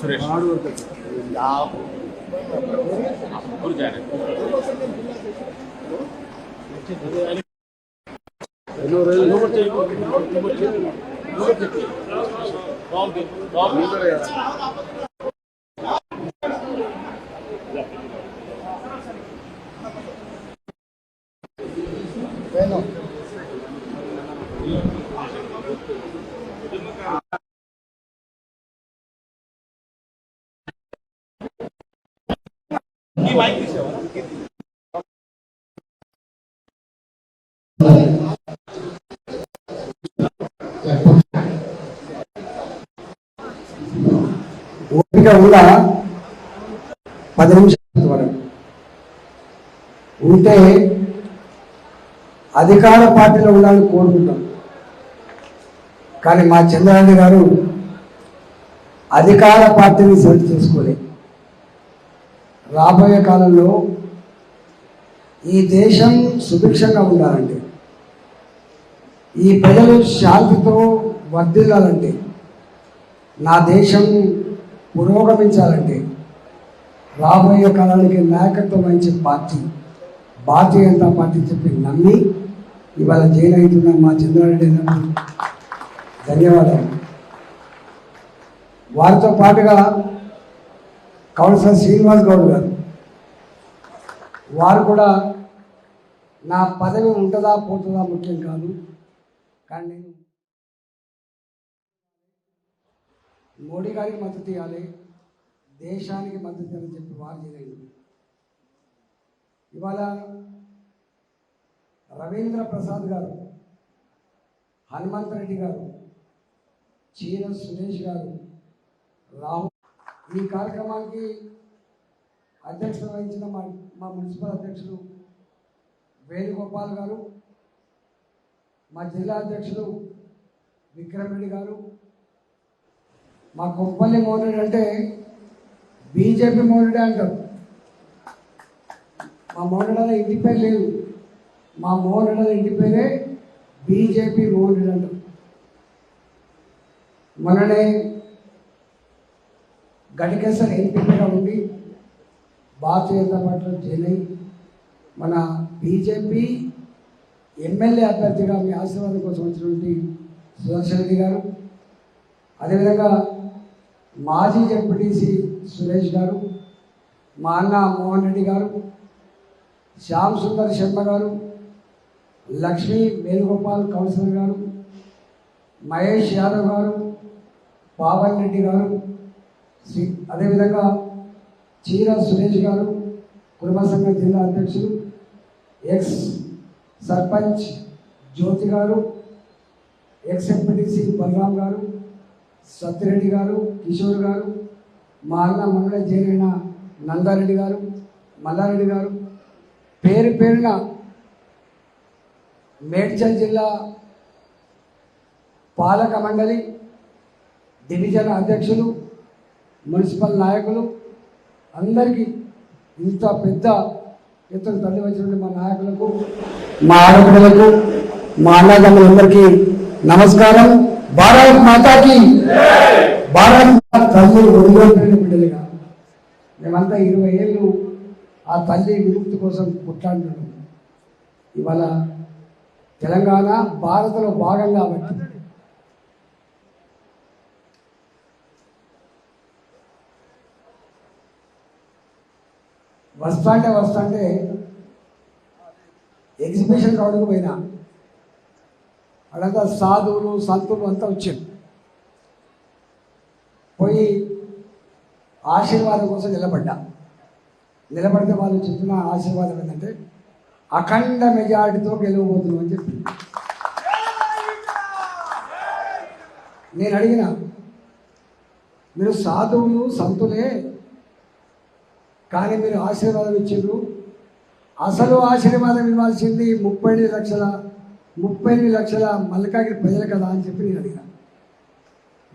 సురేష్ ఓపిక కూడా పది నిమిషాల వరకు. ఉంటే అధికార పార్టీలో ఉండాలని కోరుకుంటాం. కానీ మా చంద్రారెడ్డి గారు అధికార పార్టీని సెలెక్ట్ చేసుకోలేదు. రాబోయే కాలంలో ఈ దేశం సుభిక్షంగా ఉండాలండి ఈ ప్రజలు శాంతితో వర్ధిల్లాలంటే నా దేశం పురోగమించాలంటే రాబోయే కాలానికి నాయకత్వం వహించే పార్టీ భారతీయ జనతా పార్టీ చెప్పి నమ్మి ఇవాళ జైలు అవుతున్న మా చంద్రారెడ్డి ధన్యవాదాలు. వారితో పాటుగా కౌన్సిలర్ శ్రీనివాస్ గౌడ్ గారు. వారు కూడా నా పదవి ఉంటుందా పోతుందా ముఖ్యం కాదు. కానీ నేను మోడీ గారికి మద్దతు ఇవ్వాలి దేశానికి మద్దతు ఇవ్వాలని చెప్పి వారు చేయలేదు. ఇవాళ రవీంద్ర ప్రసాద్ గారు హనుమంత్ రెడ్డి గారు చీర సురేష్ గారు రాహుల్ ఈ కార్యక్రమానికి అధ్యక్షత వహించిన మా మా మున్సిపల్ అధ్యక్షులు వేణుగోపాల్ గారు మా జిల్లా అధ్యక్షులు విక్రమ్ రెడ్డి గారు మా కొప్పల్లి మోనుడు అంటే బీజేపీ మోనుడే అంటారు. మా మోనుడల ఇంటి పేరు లేదు. మా మోనుడల ఇంటి పేరే బీజేపీ మోనుడు అంటారు. మొన్ననే గడికేశ్వర్ ఎంపీగా ఉండి భారతీయ జనతా పార్టీలో జాయిన్ మన బీజేపీ ఎమ్మెల్యే అభ్యర్థిగా మీ ఆశీర్వాదం కోసం వచ్చినటువంటి సుదర్శన్ రెడ్డి గారు అదేవిధంగా మాజీ ఎంపీటీసీ సురేష్ గారు మా అన్న మోహన్ రెడ్డి గారు శ్యామ్ సుందర్ శర్మ గారు లక్ష్మీ వేణుగోపాల్ కౌన్సిలర్ గారు మహేష్ యాదవ్ గారు పావన్ రెడ్డి గారు శ్రీ అదేవిధంగా చీర సురేష్ గారు కుటుంబ జిల్లా అధ్యక్షులు ఎక్స్ సర్పంచ్ జ్యోతి గారు ఎక్స్ ఎంపీటీసీ బలరాం గారు సత్యరెడ్డి గారు కిషోర్ గారు మా అన్న మండల జైలైన నందారెడ్డి గారు మల్లారెడ్డి గారు. పేరు పేరున మేడ్చల్ జిల్లా పాలక మండలి డివిజన్ అధ్యక్షులు మున్సిపల్ నాయకులు అందరికీ ఇంత పెద్ద ఎత్తున తల్లి వచ్చినటువంటి మా నాయకులకు మా ఆడపిల్లలకు మా అన్నదమ్ములందరికీ నమస్కారం. భారత్ మాతాకి భారత్ మాత తల్లి ఒడిగొట్టిన బిడ్డలుగా. మేమంతా ఇరవై ఏళ్ళు ఆ తల్లి విముక్తి కోసం కొట్లాడుతున్నాం. ఇవాళ తెలంగాణ భారత్లో భాగం కాబట్టి వస్తాంటే వస్తాంటే ఎగ్జిబిషన్ గ్రౌండ్కి పోయినా. అక్కడంతా సాధువులు సంతులు అంతా వచ్చారు. పోయి ఆశీర్వాదం కోసం నిలబడ్డా. నిలబడితే వాళ్ళు చెప్పిన ఆశీర్వాదం ఏంటంటే అఖండ మెజారిటీతో గెలవబోతున్నాం అని చెప్పి. నేను అడిగిన మీరు సాధువులు సంతులే కానీ మీరు ఆశీర్వాదం ఇచ్చారు అసలు ఆశీర్వాదం ఇవ్వాల్సింది ముప్పై ఎనిమిది లక్షల ముప్పై ఎనిమిది లక్షల మల్లికాగిరి ప్రజలు కదా అని చెప్పి నేను అడిగాను.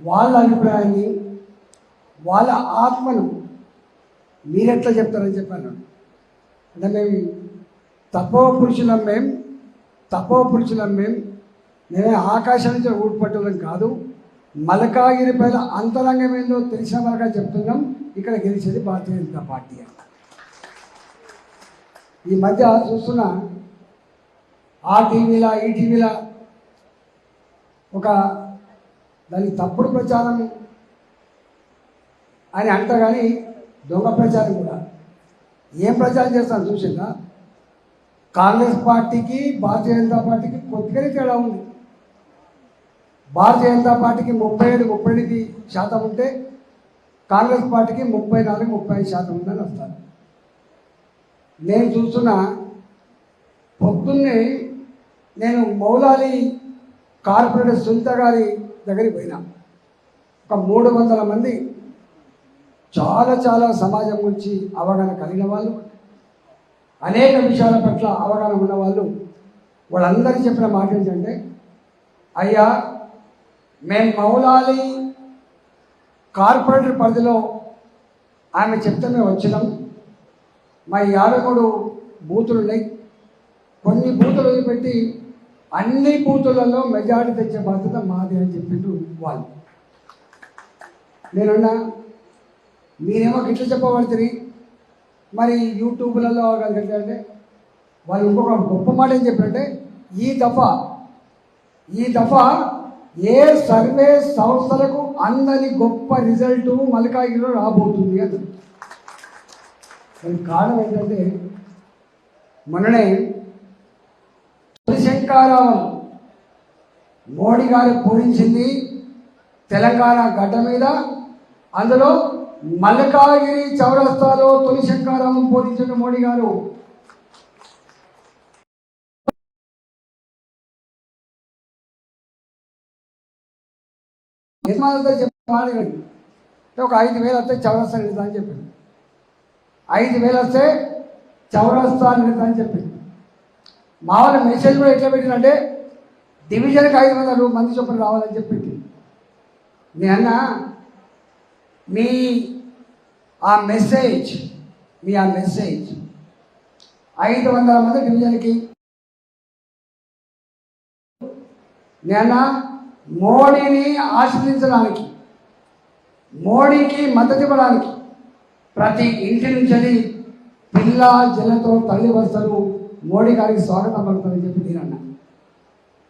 వాళ్ళ అభిప్రాయాన్ని వాళ్ళ ఆత్మను మీరెట్లా చెప్తారని చెప్పాను. అంటే మేము తపో పురుషులం మేము తపో పురుషులం మేము మేమే ఆకాశం నుంచి ఊడిపట్టడం కాదు. మలకాగిరి పైన అంతరంగం ఏందో తెలిసిన వరకు చెప్తున్నాం. ఇక్కడ గెలిచేది భారతీయ జనతా పార్టీ అంట. ఈ మధ్య చూస్తున్న ఆ టీవీలా ఈ టీవీలా ఒక దాని తప్పుడు ప్రచారం అని అంట కానీ దొంగ ప్రచారం కూడా. ఏం ప్రచారం చేస్తాను చూసిందా? కాంగ్రెస్ పార్టీకి భారతీయ జనతా పార్టీకి కొద్దిగానే తేడా ఉంది. భారతీయ జనతా పార్టీకి ముప్పై ఏడు ముప్పై ఎనిమిది శాతం ఉంటే కాంగ్రెస్ పార్టీకి ముప్పై నాలుగు ముప్పై ఐదు శాతం ఉందని వస్తారు. నేను చూస్తున్న పొద్దున్నే నేను మౌలాలి కార్పొరేటర్ సునీత గారి దగ్గరికి పోయినా. ఒక మూడు వందల మంది చాలా చాలా సమాజం గురించి అవగాహన కలిగిన వాళ్ళు అనేక విషయాల పట్ల అవగాహన ఉన్న వాళ్ళు వాళ్ళందరికీ చెప్పిన మాట ఏంటంటే అయ్యా మేము మౌలాలి కార్పొరేటర్ పరిధిలో ఆమె చెప్తే మేము వచ్చినాం. మా యాదగుడు బూతులు ఉన్నాయి. కొన్ని బూతులు వదిలిపెట్టి అన్ని బూతులలో మెజారిటీ తెచ్చే బాధ్యత మాది అని చెప్పిండు వాళ్ళు. నేనున్నా మీరేమో గిట్ల చెప్పబడుతుంది మరి యూట్యూబ్లలో అంటే వాళ్ళు ఇంకొక గొప్ప మాట ఏం చెప్పారంటే ఈ దఫా ఈ దఫా ఏ సర్వే సంస్థలకు అందని గొప్ప రిజల్ట్ మల్కాగిరిలో రాబోతుంది అని దానికి కారణం ఏంటంటే మొన్ననే శంకారావం మోడీ గారు పూరించింది తెలంగాణ గడ్డ మీద. అందులో మల్కాగిరి చౌరస్తాలో తొలి శంకారావం పూరించిన మోడీ గారు. యజమానులతో చెప్పాలి ఒక ఐదు వేలు వస్తే చౌరస్తా నిలుతా అని చెప్పింది ఐదు వేలు వస్తే చౌరస్తా నిలుతా అని చెప్పింది మా వాళ్ళ మెసేజ్ కూడా ఎట్లా పెట్టినంటే డివిజన్కి ఐదు వందల మంది చొప్పున రావాలని చెప్పింది నేను అన్న మీ ఆ మెసేజ్ మీ ఆ మెసేజ్ ఐదు వందల మంది డివిజన్కి నేను మోడీని ఆశ్రయించడానికి మోడీకి మద్దతు ఇవ్వడానికి ప్రతి ఇంటి నుంచి పిల్ల జల్లతో తల్లి వస్తారు మోడీ గారికి స్వాగతం పలుకుతారని చెప్పి నేను అన్నా.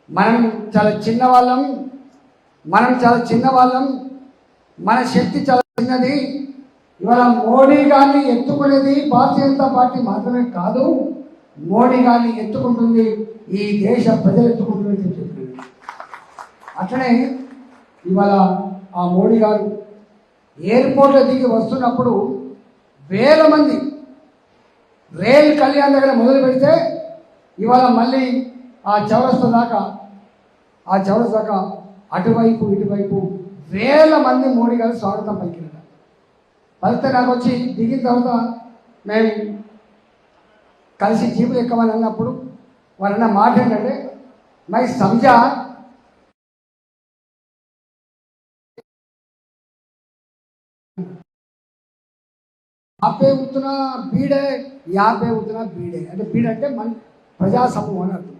మనం చాలా చిన్న వాళ్ళం మనం చాలా చిన్న వాళ్ళం మన శక్తి చాలా చిన్నది. ఇవాళ మోడీ గారిని ఎత్తుకునేది భారతీయ జనతా పార్టీ మాత్రమే కాదు మోడీ గారిని ఎత్తుకుంటుంది ఈ దేశ ప్రజలు ఎత్తుకుంటుంది అని చెప్పి అట్లనే ఇవాళ ఆ మోడీ గారు ఎయిర్పోర్ట్లో దిగి వస్తున్నప్పుడు వేల మంది రైల్ కళ్యాణ్ దగ్గర మొదలు పెడితే ఇవాళ మళ్ళీ ఆ చౌరస్త దాకా ఆ చౌరస్తా దాకా అటువైపు ఇటువైపు వేల మంది మోడీ గారు స్వాగతం పలికినారు. పలికితే నాకు వచ్చి దిగిన తర్వాత మేము కలిసి జీపులు ఎక్కమని అన్నప్పుడు వాళ్ళన్న మాట ఏంటంటే మై సంజా అప్పే ఉత్తున బీడే యాపే ఉత్తున బీడే. అంటే బీడ్ అంటే మన ప్రజా సమూహం అని అర్థం.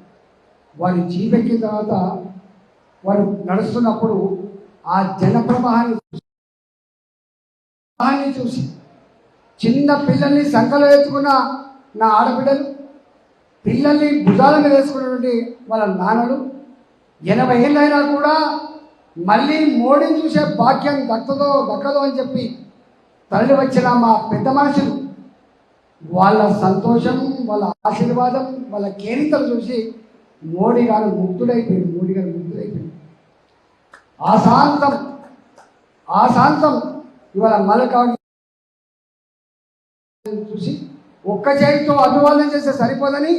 జీవెక్కిన తర్వాత వారు నడుస్తున్నప్పుడు ఆ జన ప్రవాహాన్ని చూసి చూసి చిన్న పిల్లల్ని సంఖలో ఎత్తుకున్న నా ఆడబిడ్డలు పిల్లల్ని భుజాల మీద వేసుకున్నటువంటి వాళ్ళ నాన్నలు ఎనభై ఏళ్ళైనా కూడా మళ్ళీ మోడీని చూసే భాగ్యం దక్కదో దక్కదో అని చెప్పి తరలి వచ్చిన మా పెద్ద మనుషులు వాళ్ళ సంతోషం వాళ్ళ ఆశీర్వాదం వాళ్ళ కేరితలు చూసి మోడీ గారు ముగ్ధుడైపోయింది మోడీ గారు ముగ్ధుడైపోయింది ఆశాంతం ఆశాంతం ఇవాళ మలకా చూసి ఒక్క చేతితో అభివాదం చేస్తే సరిపోదని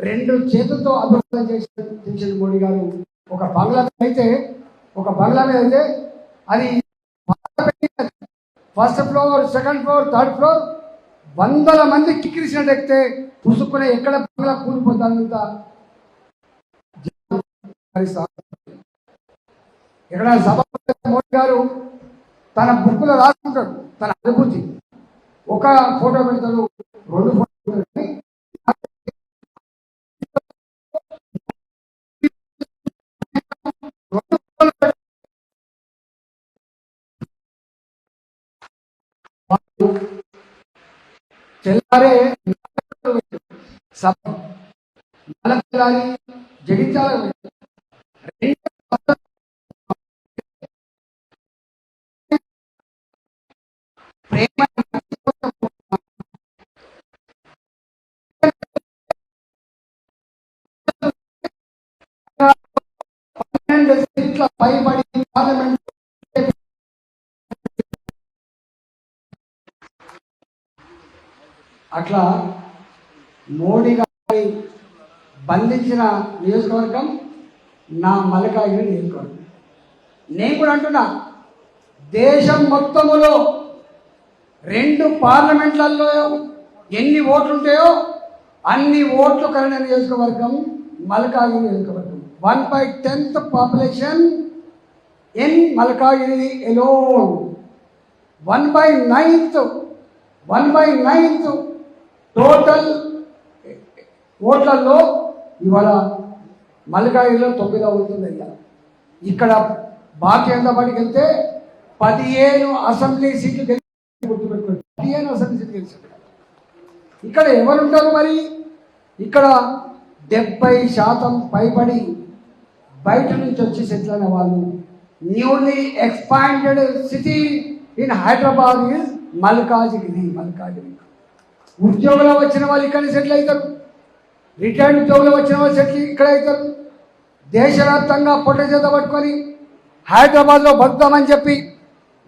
రెండు చేతులతో అభివాదం చేసి చేసిన మోడీ గారు. ఒక బంగ్లా అయితే ఒక బంగ్లా మీద అయితే అది first floor second floor third floor వందల మంది కిక్కిరిసినట్టు ఎక్కితే పుసుకునే ఎక్కడ బంగ్లా కూలిపోతానంత ఇక్కడ సభ మోడీ గారు తన బుక్కులో రాసుకుంటాడు తన అనుభూతి. ఒక ఫోటో పెడతాడు రెండు తెల్లారే సభ మలపిల్లారి జగిత్యాల అట్లా మోడీ గారి బంధించిన నియోజకవర్గం నా మల్కాగిరి నియోజకవర్గం. నేను కూడా అంటున్నా దేశం మొత్తములో రెండు పార్లమెంట్లలో ఎన్ని ఓట్లు ఉంటాయో అన్ని ఓట్లు కలిగిన నియోజకవర్గం మల్కాగిరి నియోజకవర్గం. One by tenth population in Malkajgiri alone one by ninth one by ninth total ఓట్లలో ఇవాళ మల్కాగిరిలో తొమ్మిది అవుతుంది అయ్యా ఇక్కడ భారతీయ జనతా పార్టీకి వెళ్తే పదిహేను అసెంబ్లీ సీట్లు గెలిచి గుర్తుపెట్టుకోండి. పదిహేను అసెంబ్లీ సీట్లు గెలిచారు. ఇక్కడ ఎవరుంటారు మరి? ఇక్కడ డెబ్బై శాతం పైబడి బయట నుంచి వచ్చి సెటిల్ అయిన వాళ్ళు. Newly expanded city in Hyderabad is Malkajgiri Malkajgiri ఉద్యోగులు వచ్చిన వాళ్ళు ఇక్కడ సెటిల్ అవుతారు. రిటైర్డ్ ఉద్యోగులు వచ్చిన వాళ్ళు సెటిల్ ఇక్కడ అవుతారు. దేశవ్యాప్తంగా పొట్ట చేత పట్టుకొని హైదరాబాద్లో బతుకుతామని చెప్పి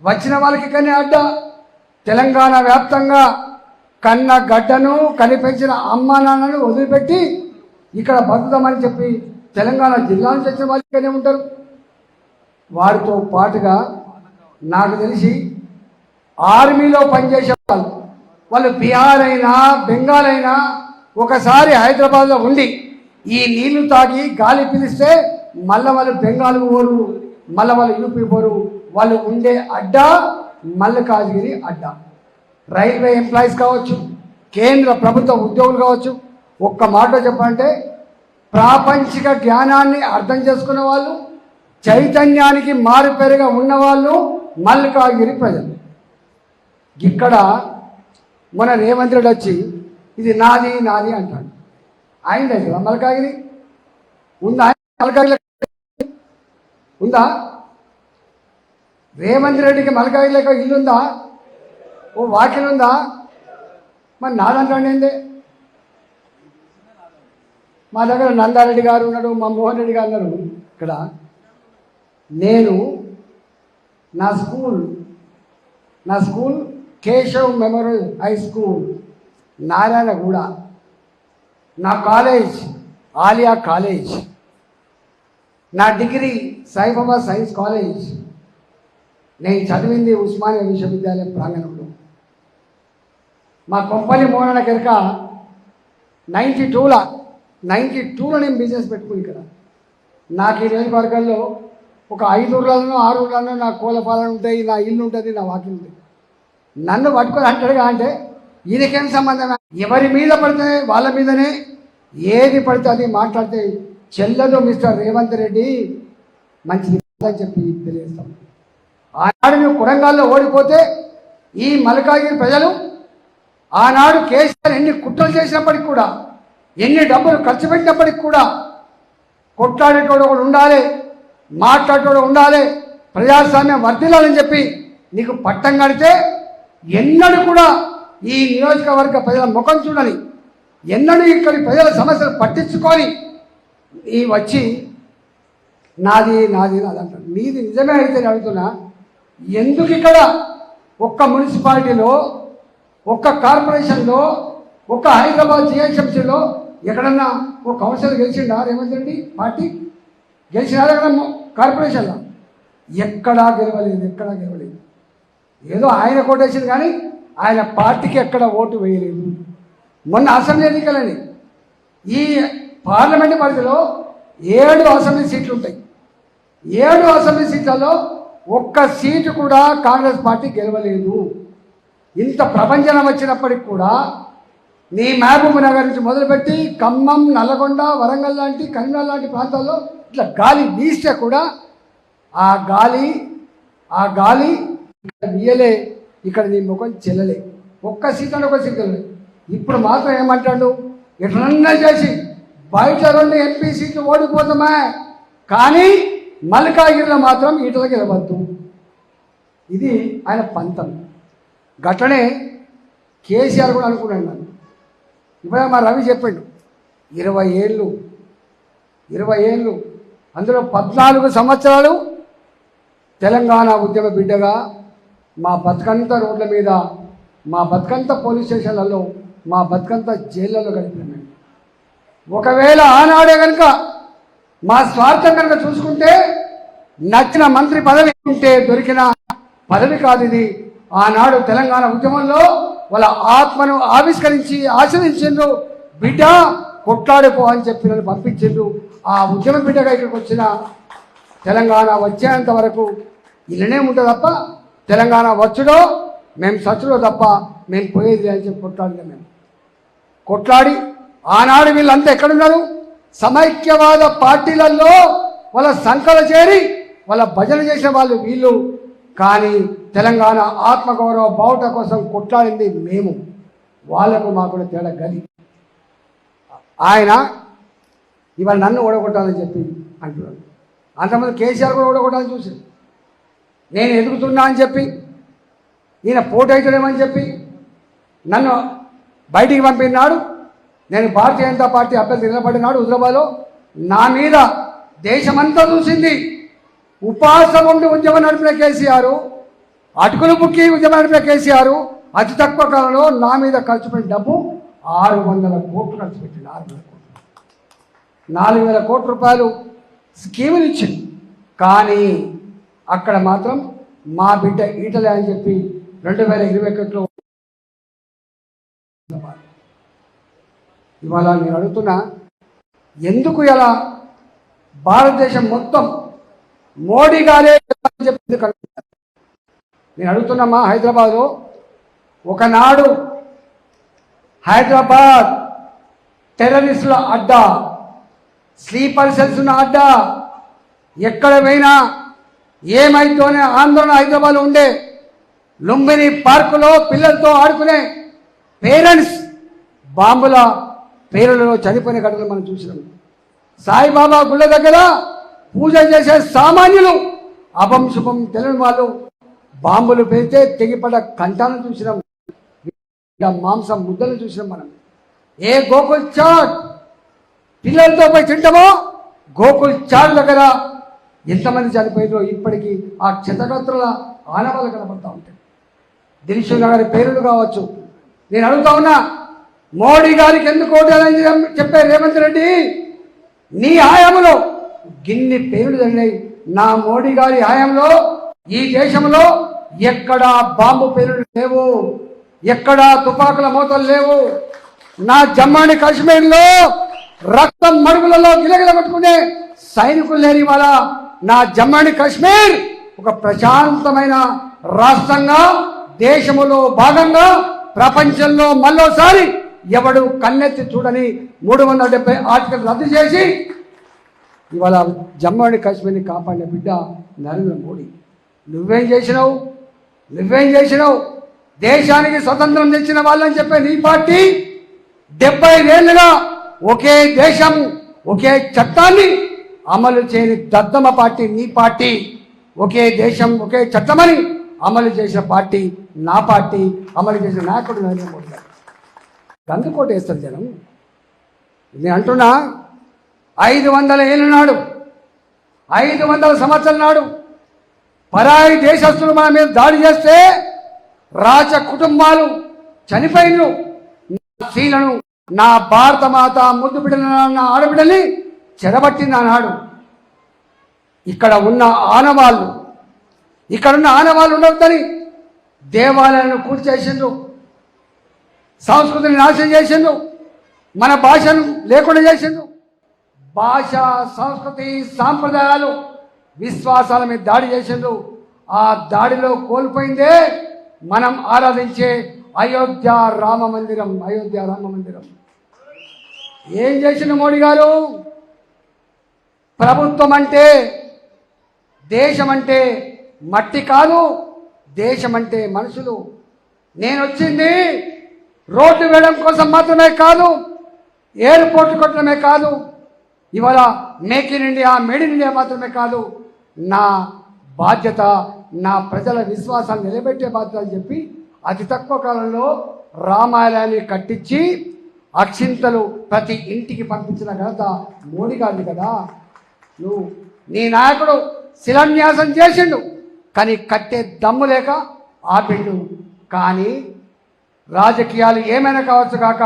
వచ్చిన వాళ్ళకి ఇక్కడనే అడ్డ. తెలంగాణ వ్యాప్తంగా కన్న గడ్డను కనిపించిన అమ్మ నాన్నను వదిలిపెట్టి ఇక్కడ బతుకుతామని చెప్పి తెలంగాణ జిల్లా నుంచి వచ్చిన వాళ్ళు ఇక్కడనే ఉంటారు. వారితో పాటుగా నాకు తెలిసి ఆర్మీలో పనిచేసే వాళ్ళు వాళ్ళు బీహార్ అయినా బెంగాల్ అయినా ఒకసారి హైదరాబాద్లో ఉండి ఈ నీళ్ళు తాగి గాలి పిలిస్తే మళ్ళీ వాళ్ళు బెంగాల్ పోరు మళ్ళీ వాళ్ళు యూపీ పోరు. వాళ్ళు ఉండే అడ్డా మల్లికాజ్గిరి అడ్డా. రైల్వే ఎంప్లాయీస్ కావచ్చు కేంద్ర ప్రభుత్వ ఉద్యోగులు కావచ్చు ఒక్క మాట చెప్పాలంటే ప్రాపంచిక జ్ఞానాన్ని అర్థం చేసుకున్న వాళ్ళు చైతన్యానికి మారుపేరుగా ఉన్నవాళ్ళు మల్లికాగిరి ప్రజలు. ఇక్కడ మన రేవంత్ రెడ్డి వచ్చి ఇది నాది నాది అంటాడు. ఆయన దగ్గర మల్కాగిరి? ఉందా? మల్కాగిరి ఉందా? రేవంత్ రెడ్డికి మల్కాగిరి లెక్క ఇల్లు ఉందా? ఓ వాకిల్ ఉందా? మరి నాదంటాడు ఏంది? మా దగ్గర నందారెడ్డి గారు ఉన్నాడు మా మోహన్ రెడ్డి గారు ఉన్నారు ఇక్కడ. నేను నా స్కూల్ నా school Keshav memorial high school Narayanguda. నా కాలేజ్ ఆలియా కాలేజ్. నా డిగ్రీ సాయిబాబా సైన్స్ కాలేజ్. నేను చదివింది ఉస్మానియా విశ్వవిద్యాలయం ప్రాంగణంలో. మా కొంపల్లి మోనన కనుక నైంటీ టూలో నైంటీ టూలో నేను బిజినెస్ పెట్టుకుని ఇక్కడ. నాకు ఈ నియోజకవర్గాల్లో ఒక ఐదు ఊర్లలో ఆరు ఊర్లలో నా కోళ్ళ పాలన ఉంటాయి నా ఇల్లు ఉంటుంది నా వాకిల్ ఉంటుంది నన్ను పట్టుకొని అంటాడుగా అంటే ఈయనకేం సంబంధం? ఎవరి మీద పడితే వాళ్ళ మీదనే ఏది పడితే అది మాట్లాడితే చెల్లదు మిస్టర్ రేవంత్ రెడ్డి. మంచిది అని చెప్పి తెలియజేస్తాం. ఆనాడు మేము కురంగాల్లో ఓడిపోతే ఈ మల్కాగిరి ప్రజలు ఆనాడు కేసీఆర్ ఎన్ని కుట్రలు చేసినప్పటికి కూడా ఎన్ని డబ్బులు ఖర్చు పెట్టినప్పటికి కూడా కొట్లాడేటోడు ఒకడు ఉండాలి మాట్లాడేటోడు ఉండాలి ప్రజాస్వామ్యం వర్తిల్లాలని చెప్పి నీకు పట్టం కడితే ఎన్నడూ కూడా ఈ నియోజకవర్గ ప్రజల ముఖం చూడని ఎన్నడూ ఇక్కడి ప్రజల సమస్యలు పట్టించుకొని ఈ వచ్చి నాది నాది నాది అంటాడు నీది నిజమే అయితే అడుగుతున్నా ఎందుకు ఇక్కడ ఒక్క మున్సిపాలిటీలో ఒక్క కార్పొరేషన్లో ఒక్క హైదరాబాద్ జిహెచ్ఎంసీలో ఎక్కడన్నా ఒక కౌన్సిలర్ గెలిచిండా రేవంత్ రెడ్డి పార్టీ? గెలిచినారు ఎక్కడన్నా కార్పొరేషన్లో? ఎక్కడా గెలవలేదు ఎక్కడా గెలవలేదు. ఏదో ఆయన కొట్టేసింది కానీ ఆయన పార్టీకి ఎక్కడ ఓటు వేయలేదు. మొన్న అసెంబ్లీ ఎన్నికలని ఈ పార్లమెంట్ పరిధిలో ఏడు అసెంబ్లీ సీట్లు ఉంటాయి. ఏడు అసెంబ్లీ సీట్లలో ఒక్క సీటు కూడా కాంగ్రెస్ పార్టీ గెలవలేదు. ఇంత ప్రపంచం వచ్చినప్పటికి కూడా నీ మహబూబ్ నగర్ నుంచి మొదలుపెట్టి ఖమ్మం నల్లగొండ వరంగల్ లాంటి కరీంనగర్ లాంటి ప్రాంతాల్లో ఇట్లా గాలి వీస్తే కూడా ఆ గాలి ఆ గాలి వీయలే ఇక్కడ నీ ముఖం చెల్లలే. ఒక్క సీట్ ఒక సీట్ ఇప్పుడు మాత్రం ఏమంటాడు? ఎట్లన్నా చేసి బయట రెండు ఎంపీ సీట్లు ఓడిపోతామా. కానీ మల్కాగిరిలో మాత్రం ఈటలకి వెళ్ళవద్దు. ఇది ఆయన పంతం. గట్లనే కేసీఆర్ కూడా అనుకున్నాడు నన్ను. ఇప్పుడే మా రవి చెప్పిండు. ఇరవై ఏళ్ళు ఇరవై ఏళ్ళు అందులో పద్నాలుగు సంవత్సరాలు తెలంగాణ ఉద్యమ బిడ్డగా మా బతుకంత రోడ్ల మీద మా బతుకంత పోలీస్ స్టేషన్లలో మా బతుకంత జైళ్ళలో గడిపాను. మేము ఒకవేళ ఆనాడే కనుక మా స్వార్థం కనుక చూసుకుంటే నచ్చిన మంత్రి పదవి ఉంటే దొరికిన పదవి కాదు ఇది. ఆనాడు తెలంగాణ ఉద్యమంలో వాళ్ళ ఆత్మను ఆవిష్కరించి ఆశ్రయించిండ్రు. బిడ్డ కొట్లాడుకో అని చెప్పి నన్ను పంపించిండ్రు. ఆ ఉద్యమ బిడ్డగా ఇక్కడికి వచ్చిన తెలంగాణ వచ్చేంత వరకు ఇల్లనే ఉంటుంది తప్ప తెలంగాణ వచ్చుడో మేము సచ్చుడో తప్ప మేము పోయేది అని చెప్పి కొట్లాడినా మేము. కొట్లాడి ఆనాడు వీళ్ళంతా ఎక్కడున్నారు? సమైక్యవాద పార్టీలలో వాళ్ళ సంకల చేరి వాళ్ళ భజన చేసిన వాళ్ళు వీళ్ళు. కానీ తెలంగాణ ఆత్మగౌరవ బావుట కోసం కొట్లాడింది మేము. వాళ్ళకు మాకు కూడా తేడా గది ఆయన ఇవాళ నన్ను ఓడగొట్టాలని చెప్పి అంటున్నాడు. అంతమంది కేసీఆర్ కూడా ఓడగొట్టాలని చూసింది నేను ఎదుగుతున్నా అని చెప్పి ఈయన పోటైతుడేమని చెప్పి నన్ను బయటికి పంపినాడు. నేను భారతీయ జనతా పార్టీ అభ్యర్థి నిలబడినాడు హుజరాబాద్లో. నా మీద దేశమంతా చూసింది. ఉపాసం ఉండి ఉద్యమం నడిపిన కేసీఆర్ అటుకులు బుక్కి ఉద్యమం నడిపిన కేసీఆర్ అతి తక్కువ కాలంలో నా మీద ఖర్చు పెట్టిన డబ్బు ఆరు వందల కోట్లు ఖర్చు పెట్టింది ఆరు వందల కోట్లు. నాలుగు వేల కోట్ల రూపాయలు స్కీములు ఇచ్చింది. కానీ అక్కడ మాత్రం మా బిడ్డ ఈటలే అని చెప్పి రెండు వేల ఇరవై ఒకటిలో ఇవాళ నేను అడుగుతున్నా ఎందుకు ఇలా భారతదేశం మొత్తం మోడీ గారే అని నేను అడుగుతున్నామా హైదరాబాదు ఒకనాడు హైదరాబాద్ టెర్రరిస్టుల అడ్డా స్లీపర్ సెల్స్ ఉన్న అడ్డా ఎక్కడ పోయినా ఏమైతోనే ఆందోళన హైదరాబాద్లో ఉండే లుంబిని పార్కులో పిల్లలతో ఆడుకునే పేరెంట్స్ బాంబుల పేరులలో చనిపోయిన ఘటనలు మనం చూసినాం. సాయిబాబా గుళ్ళ దగ్గర పూజ చేసే సామాన్యులు అభం శుభం తెలియని వాళ్ళు బాంబులు పెడితే తెగిపడ్డ కంఠాలను చూసినాం. ఇంకా మాంసం ముద్దలు చూసినాం మనం. ఏ గోకుల్ చాట్? పిల్లలతో పోయి తింటామో? గోకుల్ చాట్ దగ్గర ఎంతమంది చనిపోయారో ఇప్పటికీ ఆ క్షతగాత్రుల ఆనవాళ్ళు కనబడతా ఉంటాయి. దిల్షు గారి పేరులు కావచ్చు. నేను అడుగుతా ఉన్నా మోడీ గారికి ఎందుకు ఓటేదని చెప్పే రేవంత్ రెడ్డి? నీ హయాంలో గిన్ని పేర్లు జరిగినాయి నా మోడీ గారి హయాంలో ఈ దేశంలో ఎక్కడా బాంబు పేర్లు లేవు. ఎక్కడా తుపాకుల మూతలు లేవు. నా జమ్మాని కాశ్మీర్లో రక్తం మడుగులలో గిలగిల కొట్టుకునే సైనికులు లేని వాళ్ళ నా జమ్మూ అండ్ కాశ్మీర్ ఒక ప్రశాంతమైన రాష్ట్రంగా దేశములో భాగంగా ప్రపంచంలో మళ్ళోసారి ఎవడు కన్నెత్తి చూడని మూడు వందల డెబ్బై ఆర్టికల్ రద్దు చేసి ఇవాళ జమ్మూ అండ్ కాశ్మీర్ని కాపాడిన బిడ్డ నరేంద్ర మోడీ. నువ్వేం చేసినావు? నువ్వేం చేసినావు? దేశానికి స్వతంత్రం తెచ్చిన వాళ్ళని చెప్పే నీ పార్టీ డెబ్బై ఏళ్ళుగా ఒకే దేశం ఒకే చట్టాన్ని అమలు చేయని దద్దమ్మ పార్టీ నీ పార్టీ. ఒకే దేశం ఒకే చట్టమని అమలు చేసిన పార్టీ నా పార్టీ అమలు చేసిన నాయకుడు నరేంద్ర మోడీ గారు. గంగకోట వేస్తారు జనం. నేను అంటున్నా ఐదు వందల ఏళ్ళ నాడు ఐదు వందల సంవత్సరాల నాడు పరాయి దేశస్తులు మన మీద దాడి చేస్తే రాజ కుటుంబాలు చనిపోయినరు. నా స్త్రీలను నా భారత మాత ముద్దు బిడ్డలను నా ఆడబిడ్డని చెరబట్టింది ఆనాడు. ఇక్కడ ఉన్న ఆనవాళ్ళు ఇక్కడున్న ఆనవాళ్ళు ఉండొద్దని దేవాలయాలను కూర్చి చేసిండ్రు. సంస్కృతిని నాశనం చేసిండు మన భాషను లేకుండా చేసిండు భాష సంస్కృతి సాంప్రదాయాలు విశ్వాసాల మీద దాడి చేసిండు ఆ దాడిలో కోల్పోయిందే మనం ఆరాధించే అయోధ్య రామ మందిరం అయోధ్య రామ మందిరం. ఏం చేసిండు మోడీ గారు? ప్రభుత్వం అంటే దేశం అంటే మట్టి కాదు దేశం అంటే మనుషులు. నేను వచ్చింది రోడ్డు వేయడం కోసం మాత్రమే కాదు ఎయిర్పోర్ట్ కొట్టడమే కాదు ఇవాళ make in India made in India మాత్రమే కాదు నా బాధ్యత నా ప్రజల విశ్వాసాన్ని నిలబెట్టే బాధ్యత అని చెప్పి అతి తక్కువ కాలంలో రామాలయాన్ని కట్టించి అక్షింతలు ప్రతి ఇంటికి పంపించిన ఘనత మోడీ గారిది కదా. నువ్వు నీ నాయకుడు శిలాన్యాసం చేసిండు. కానీ కట్టే దమ్ము లేక ఆపిండు. కానీ రాజకీయాలు ఏమైనా కావచ్చు కాక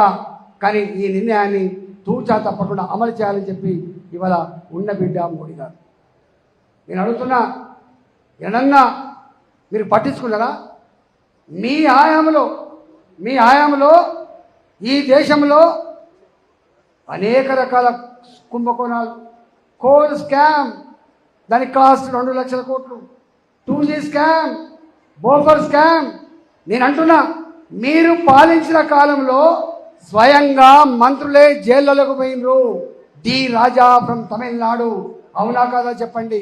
కానీ ఈ నిర్ణయాన్ని తూచా తప్పకుండా అమలు చేయాలని చెప్పి ఇవాళ ఉన్న బిడ్డ మోడీ గారు. నేను అడుగుతున్నా ఎనన్నా మీరు పట్టించుకున్నారా? మీ ఆయాములో మీ ఆయాములో ఈ దేశంలో అనేక రకాల కుంభకోణాలు కోల్ స్కామ్. దాని కాస్ట్ రెండు లక్షల కోట్లు. Two G scam Bofors scam. నేను అంటున్నా మీరు పాలించిన కాలంలో స్వయంగా మంత్రులే జైళ్ళలోకి పోయినరు. D Raja from Tamil Nadu. అవునా కాదా చెప్పండి?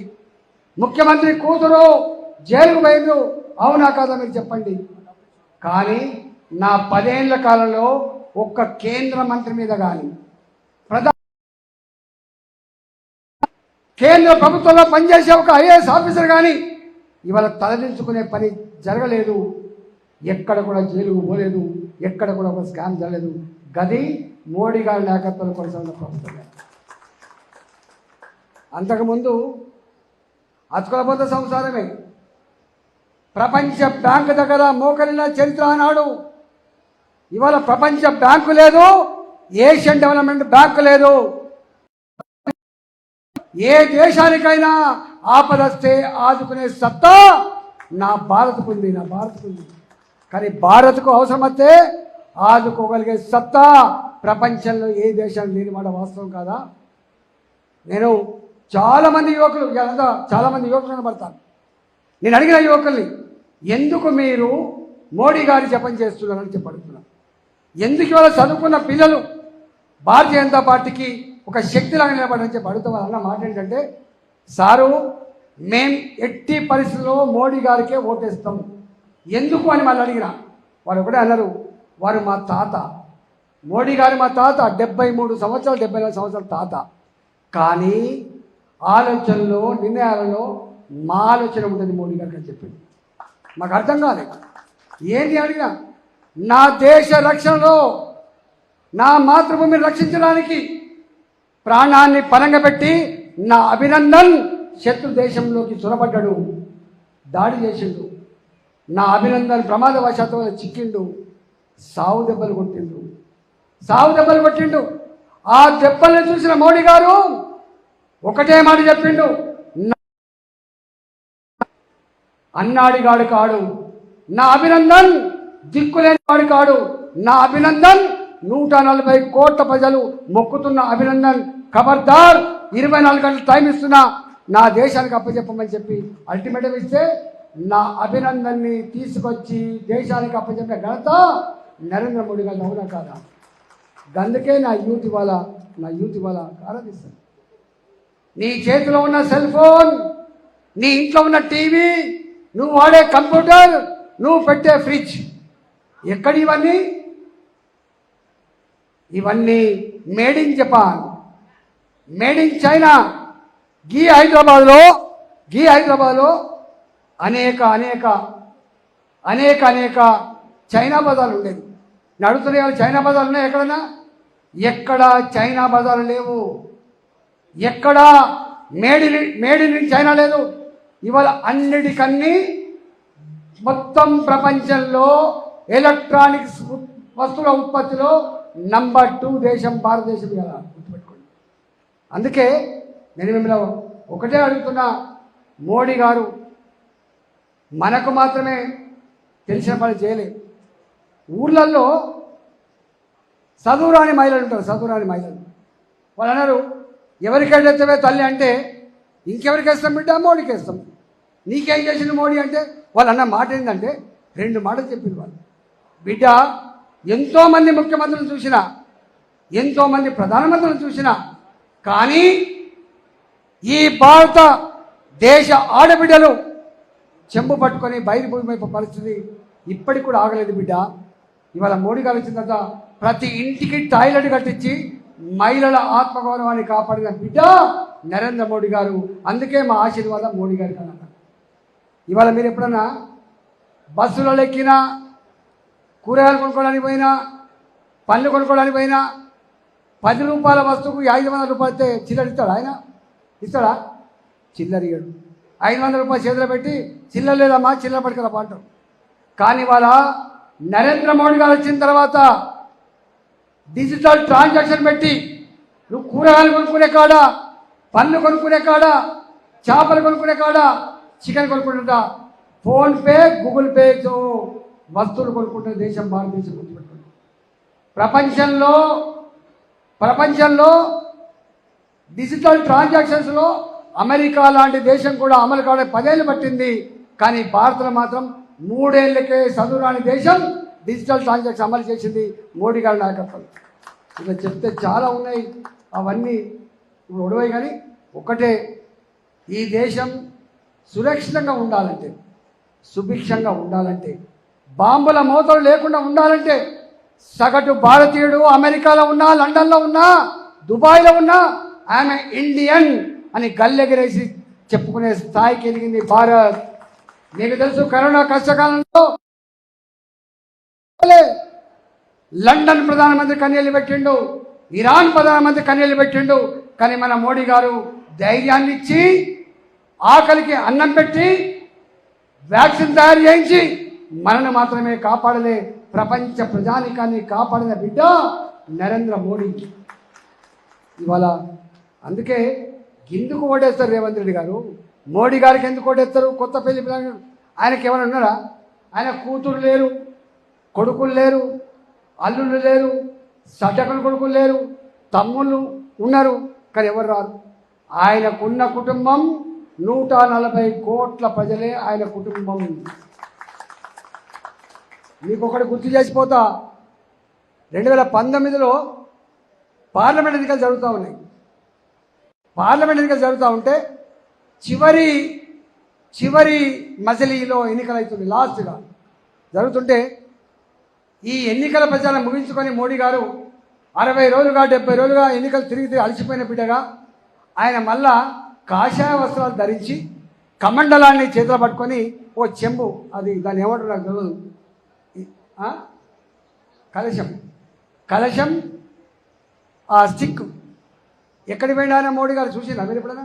ముఖ్యమంత్రి కూతురు జైలుకు పోయిండ్రు అవునా కాదా మీరు చెప్పండి? కానీ నా పదేళ్ళ కాలంలో ఒక్క కేంద్ర మంత్రి మీద కానీ కేంద్ర ప్రభుత్వంలో పనిచేసే ఒక ఐఏఎస్ ఆఫీసర్ కానీ ఇవాళ తలదించుకునే పని జరగలేదు. ఎక్కడ కూడా జైలుకు పోలేదు. ఎక్కడ కూడా ఒక స్కామ్ జరగలేదు. గది మోడీ గారి నాయకత్వంలో కొనసాగిన ప్రభుత్వం. అంతకుముందు అతుకులబోత సంసారమే. ప్రపంచ బ్యాంకు దగ్గర మోకరిన చరిత్ర అన్నాడు ఇవాళ ప్రపంచ బ్యాంకు లేదు. ఏషియన్ డెవలప్మెంట్ బ్యాంకు లేదు. ఏ దేశానికైనా ఆపదస్తే ఆదుకునే సత్తా నా భారత్కు ఉంది నా భారత్కు ఉంది. కానీ భారత్కు అవసరమైతే ఆదుకోగలిగే సత్తా ప్రపంచంలో ఏ దేశానికి లేని మాట వాస్తవం కాదా? నేను చాలామంది యువకులు అంతా చాలామంది యువకులు కనబడతాను నేను అడిగిన యువకుల్ని ఎందుకు మీరు మోడీ గారి జపం చేస్తున్నారని చెప్పడుతున్నాను ఎందుకు ఇవాళ చదువుకున్న పిల్లలు భారతీయ జనతా పార్టీకి ఒక శక్తిలాగా నిలబడని చెప్పి అడుగుతా అన్న మాట ఏంటంటే సారు మేం ఎట్టి పరిస్థితుల్లో మోడీ గారికే ఓటేస్తాం. ఎందుకు అని మళ్ళీ అడిగిన. వారు ఒకటే అన్నారు వారు మా తాత. మోడీ గారు మా తాత డెబ్బై మూడు సంవత్సరాలు డెబ్బై నాలుగు సంవత్సరాల తాత. కానీ ఆలోచనలో నిర్ణయాలలో మా ఆలోచన ఉంటుంది మోడీ గారికి అని చెప్పింది మాకు అర్థం కాలేదు ఏంటి అడిగినా నా దేశ రక్షణలో నా మాతృభూమిని రక్షించడానికి ప్రాణాన్ని పరంగా పెట్టి నా అభినందన్ శత్రు దేశంలోకి చొరబడ్డాడు. దాడి చేసిండు. నా అభినందన్ ప్రమాదవశాత్తు చిక్కిండు. సావు దెబ్బలు కొట్టిండు. సావు దెబ్బలు కొట్టిండు. ఆ దెబ్బల్ని చూసిన మోడీ గారు ఒకటే మాట చెప్పిండు. "నా అన్నాడిగాడు కాడు. నా అభినందన్ దిక్కులేని వాడు కాడు. నా అభినందన్ నూట నలభై కోట్ల ప్రజలు మొక్కుతున్న అభినందన్ ఖబర్దార్. ఇరవై నాలుగు గంటలు టైం ఇస్తున్నా. నా దేశానికి అప్పచెప్పమని చెప్పి అల్టిమేటం ఇస్తే నా అభినందన్ని తీసుకొచ్చి దేశానికి అప్పచెప్పిన ఘనత నరేంద్ర మోడీ గారు అవునా కాదా? అందుకే నా యూత్ ఇవాళ నా యూత్ ఇవాళ ఆరాధిస్తాను నీ చేతిలో ఉన్న సెల్ ఫోన్ నీ ఇంట్లో ఉన్న టీవీ నువ్వు వాడే కంప్యూటర్ నువ్వు పెట్టే ఫ్రిడ్జ్. ఎక్కడ ఇవన్నీ? ఇవన్నీ made in Japan. Made in China. గీ హైదరాబాద్లో గీ హైదరాబాద్లో అనేక అనేక అనేక అనేక చైనా బజార్లు ఉండేది నడుతున్నాయి చైనా బజార్లు ఉన్నాయి ఎక్కడన్నా? ఎక్కడ చైనా బజార్లు లేవు. ఎక్కడా made in made in China లేదు. ఇవాళ అన్నిటికన్నీ మొత్తం ప్రపంచంలో ఎలక్ట్రానిక్స్ వస్తువుల ఉత్పత్తిలో నంబర్ టూ దేశం భారతదేశం కదా గుర్తుపెట్టుకోండి. అందుకే నేను మిమ్మల్ని ఒకటే అడుగుతున్నా మోడీ గారు మనకు మాత్రమే తెలిసిన పని చేయలేదు ఊర్లలో చదువురాని మహిళలు ఉంటారు చదువురాని మహిళలు. వాళ్ళు అన్నారు ఎవరికైతే తల్లి అంటే ఇంకెవరికి వేస్తాం బిడ్డ? మోడీకి వేస్తాం. నీకేం చేసింది మోడీ అంటే వాళ్ళు అన్న మాట ఏంటంటే రెండు మాటలు చెప్పింది వాళ్ళు. బిడ్డ ఎంతోమంది ముఖ్యమంత్రులు చూసినా ఎంతోమంది ప్రధానమంత్రులను చూసినా కానీ ఈ భారత దేశ ఆడబిడ్డలు చెంబు పట్టుకొని బయలు భూమి పరిస్థితి ఇప్పటికి కూడా ఆగలేదు బిడ్డ. ఇవాళ మోడీ గారు వచ్చిన తర్వాత ప్రతి ఇంటికి టాయిలెట్ కట్టించి మహిళల ఆత్మగౌరవాన్ని కాపాడిన బిడ్డ నరేంద్ర మోడీ గారు. అందుకే మా ఆశీర్వాదం మోడీ గారికి అన్నమాట ఇవాళ మీరు ఎప్పుడన్నా బస్సులలో ఎక్కినా కూరగాయలు కొనుక్కోవడానికి పోయినా పళ్ళు కొనుక్కోవడానికి పోయినా పది రూపాయల వస్తువుకు ఐదు వందల రూపాయలు ఇస్తే చిల్లర ఇస్తాడా ఆయన? ఇస్తాడా? చిల్లర ఇయ్యడు. ఐదు వందల రూపాయలు చేతిలో పెట్టి చిల్లర లేదమ్మా చిల్లర పట్టుకురా అంటారు కానీ వాళ్ళ నరేంద్ర మోడీ గారు వచ్చిన తర్వాత డిజిటల్ ట్రాన్సాక్షన్ పెట్టి నువ్వు కూరగాయలు కొనుక్కునే కాడ పళ్ళు కొనుక్కునే కాడ చేపలు కొనుక్కునే కాడ చికెన్ కొనుక్కుంటా ఫోన్పే గూగుల్ పేతో వస్తువులు కొనుక్కుంటున్న దేశం భారతదేశం గుర్తుపెట్టుకోండి. ప్రపంచంలో ప్రపంచంలో డిజిటల్ ట్రాన్సాక్షన్స్లో అమెరికా లాంటి దేశం కూడా అమలు కావడం పదేళ్ళు పట్టింది. కానీ భారత్లో మాత్రం మూడేళ్ళకే చదువురాని దేశం డిజిటల్ ట్రాన్సాక్షన్ అమలు చేసింది మోడీ గారి నాయకత్వం ఇలా చెప్తే చాలా ఉన్నాయి. అవన్నీ ఇప్పుడు ఒడవై కానీ ఒకటే ఈ దేశం సురక్షితంగా ఉండాలంటే సుభిక్షంగా ఉండాలంటే బాంబుల మోతలు లేకుండా ఉండాలంటే సగటు భారతీయుడు అమెరికాలో ఉన్నా లండన్లో ఉన్నా దుబాయ్లో ఉన్నా ఆమె ఇండియన్ అని గల్లెగిరేసి చెప్పుకునే స్థాయికి ఎదిగింది భారత్. మీకు తెలుసు కరోనా కష్టకాలంలో లండన్ ప్రధానమంత్రి కన్యలు పెట్టిండు ఇరాన్ ప్రధానమంత్రి కన్యలు పెట్టిండు కానీ మన మోడీ గారు ధైర్యాన్ని ఇచ్చి ఆకలికి అన్నం పెట్టి వ్యాక్సిన్ తయారు చేయించి మనను మాత్రమే కాపాడలే ప్రపంచ ప్రజానికాన్ని కాపాడిన బిడ్డ నరేంద్ర మోడీ. ఇవాళ అందుకే ఎందుకు ఓడేస్తారు రేవంత్ రెడ్డి గారు? మోడీ గారికి ఎందుకు ఓడేస్తారు కొత్త పెళ్ళి పిల్లలు ఆయనకి ఏమైనా ఉన్నారా ఆయన కూతురు లేరు కొడుకులు లేరు అల్లుళ్ళు లేరు సటకలు కొడుకులు లేరు తమ్ముళ్ళు ఉన్నారు కానీ ఎవరు రారు? ఆయనకున్న కుటుంబం నూట నలభై కోట్ల ప్రజలే ఆయన కుటుంబం. మీకు ఒకటి గుర్తు చేసిపోతా. రెండు వేల పంతొమ్మిదిలో పార్లమెంట్ ఎన్నికలు జరుగుతూ ఉన్నాయి. పార్లమెంట్ ఎన్నికలు జరుగుతూ ఉంటే చివరి చివరి మజిలీలో ఎన్నికలు అవుతుంది లాస్ట్గా. జరుగుతుంటే ఈ ఎన్నికల ప్రచారం ముగించుకొని మోడీ గారు అరవై రోజులుగా డెబ్బై రోజులుగా ఎన్నికలు తిరిగి అలసిపోయిన బిడ్డగా ఆయన మళ్ళా కాషాయ వస్త్రాలు ధరించి కమండలాన్ని చేతిలో పట్టుకొని ఓ చెంబు అది దాన్ని ఏమంటారు నాకు తెలియదు కలశం. కలశం ఆ స్టిక్ ఎక్కడ పోయిండు ఆయన మోడీ గారు? చూసిందా మీరు ఎప్పుడైనా?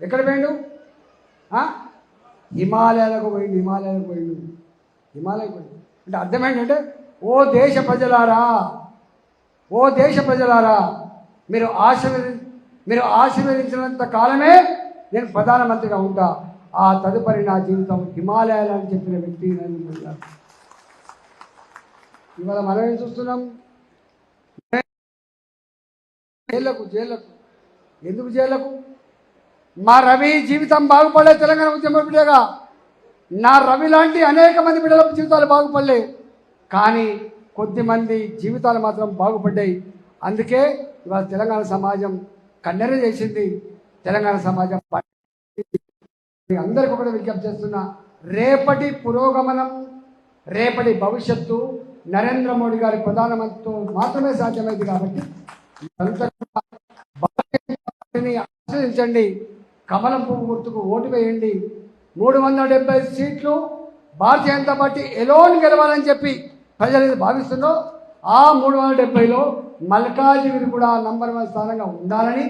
ఎక్కడ పోయిండు? హిమాలయాలకు పోయిండు హిమాలయాలకు పోయిండు. హిమాలయ పోయిండు. అంటే అర్థం ఏంటంటే ఓ దేశ ప్రజలారా ఓ దేశ ప్రజలారా మీరు ఆశీర్వది మీరు ఆశీర్వదించినంత కాలమే నేను ప్రధానమంత్రిగా ఉంటా. ఆ తదుపరి నా జీవితం హిమాలయాలు అని చెప్పిన వ్యక్తి నరేంద్ర మోడీ గారు ఇవాళ మనం ఏం చూస్తున్నాం? జైళ్ళకు జైళ్ళకు ఎందుకు జైళ్ళకు మా రవి జీవితం బాగుపడలే తెలంగాణ ఉద్యమ బిడ్డగా. నా రవి లాంటి అనేక మంది బిడ్డల జీవితాలు బాగుపడలే. కానీ కొద్దిమంది జీవితాలు మాత్రం బాగుపడ్డాయి. అందుకే ఇవాళ తెలంగాణ సమాజం కన్నెర చేసింది. తెలంగాణ సమాజం అందరికీ కూడా విజ్ఞప్తి చేస్తున్నా రేపటి పురోగమనం రేపటి భవిష్యత్తు నరేంద్ర మోడీ గారి ప్రధానమంత్రితో మాత్రమే సాధ్యమైంది కాబట్టి ఆశ్రయించండి కమలం పువ్వు గుర్తుకు ఓటు వేయండి. మూడు వందల డెబ్బై సీట్లు భారతీయ జనతా పార్టీ ఎలోన్ గెలవాలని చెప్పి ప్రజలు ఏది భావిస్తుందో ఆ మూడు వందల డెబ్బైలో మల్కాజిగిరి కూడా నంబర్ వన్ స్థానంగా ఉండాలని.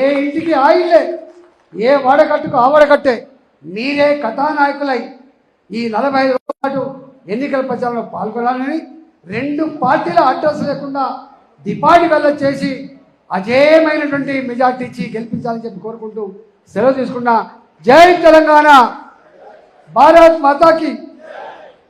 ఏ ఇంటికి ఆయిల్లే ఏ వాడకట్టుకు ఆ వాడకట్టే. మీరే కథానాయకులై ఈ నలభై ఐదు రోజుల పాటు ఎన్నికల ప్రచారంలో పాల్గొనాలని రెండు పార్టీల అడ్రస్ లేకుండా డిపాజిట్ వెళ్ళొచ్చేసి చేసి అజేయమైనటువంటి మెజార్టీ ఇచ్చి గెలిపించాలని చెప్పి కోరుకుంటూ సెలవు తీసుకున్నా జై తెలంగాణ భారత్ మాతాకి.